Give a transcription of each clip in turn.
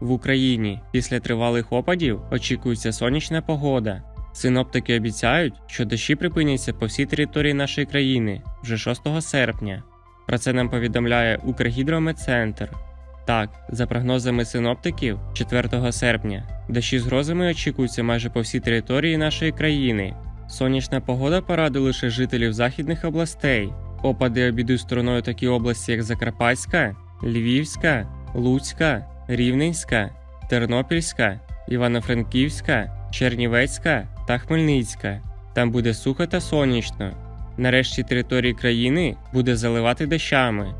В Україні після тривалих опадів очікується сонячна погода. Синоптики обіцяють, що дощі припиняться по всій території нашої країни вже 6 серпня. Про це нам повідомляє Укргідрометцентр. Так, за прогнозами синоптиків, 4 серпня дощі з грозами очікуються майже по всій території нашої країни. Сонячна погода порадує лише жителів західних областей. Опади обійдуть стороною такі області, як Закарпатська, Львівська, Луцька, Рівненська, Тернопільська, Івано-Франківська, Чернівецька та Хмельницька. Там буде сухо та сонячно. Нарешті території країни буде заливати дощами.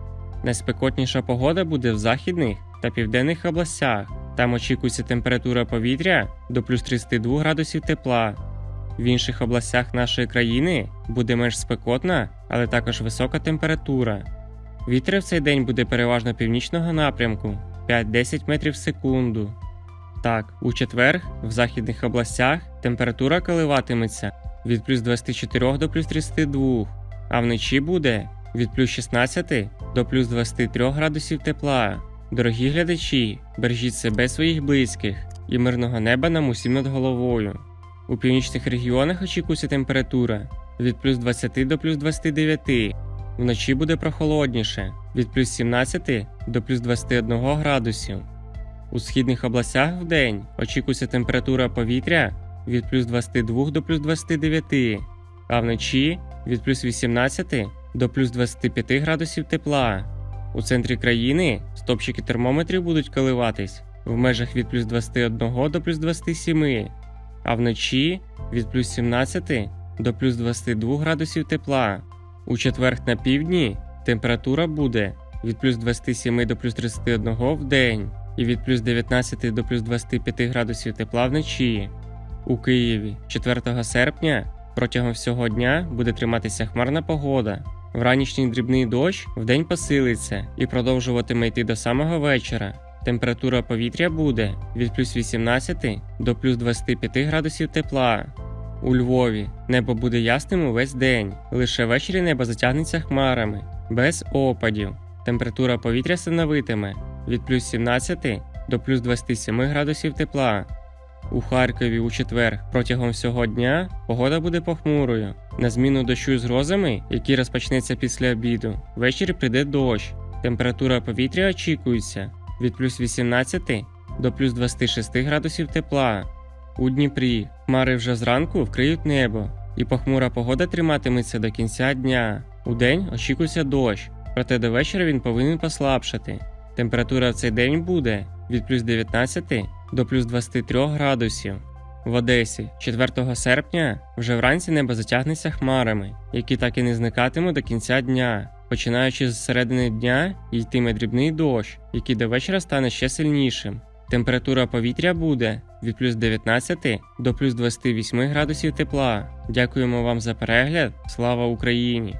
Найспекотніша погода буде в західних та південних областях. Там очікується температура повітря до плюс 32 градусів тепла. В інших областях нашої країни буде менш спекотна, але також висока температура. Вітер в цей день буде переважно північного напрямку 5-10 метрів в секунду. Так, у четвер в західних областях температура коливатиметься від плюс 24 до плюс 32, а вночі буде від плюс 16 до плюс 23 градусів тепла. Дорогі глядачі, бережіть себе своїх близьких і мирного неба нам усім над головою. У північних регіонах очікується температура від плюс 20 до плюс 29. Вночі буде прохолодніше від плюс 17 до плюс 21 градусів. У східних областях в день очікується температура повітря від плюс 22 до плюс 29, а вночі від плюс 18 до плюс 25 градусів тепла. У центрі країни стопчики термометрів будуть коливатись в межах від плюс 21 до плюс 27, а вночі від плюс 17 до плюс 22 градусів тепла. У четверг на півдні температура буде від плюс 27 до плюс 31 в день і від плюс 19 до плюс 25 градусів тепла вночі. У Києві 4 серпня протягом всього дня буде триматися хмарна погода. Вранішній дрібний дощ вдень посилиться і продовжуватиме йти до самого вечора. Температура повітря буде від плюс 18 до плюс 25 градусів тепла. У Львові небо буде ясним увесь день. Лише ввечері небо затягнеться хмарами, без опадів. Температура повітря становитиме від плюс 17 до плюс 27 градусів тепла. У Харкові у четвер протягом всього дня погода буде похмурою. На зміну дощу з грозами, який розпочнеться після обіду, ввечері прийде дощ. Температура повітря очікується від плюс 18 до плюс 26 градусів тепла. У Дніпрі хмари вже зранку вкриють небо, і похмура погода триматиметься до кінця дня. У день очікується дощ, проте до вечора він повинен послабшати. Температура в цей день буде від плюс 19 до плюс 23 градусів. В Одесі 4 серпня вже вранці небо затягнеться хмарами, які так і не зникатимуть до кінця дня. Починаючи з середини дня йтиме дрібний дощ, який до вечора стане ще сильнішим. Температура повітря буде від плюс 19 до плюс 28 градусів тепла. Дякуємо вам за перегляд. Слава Україні!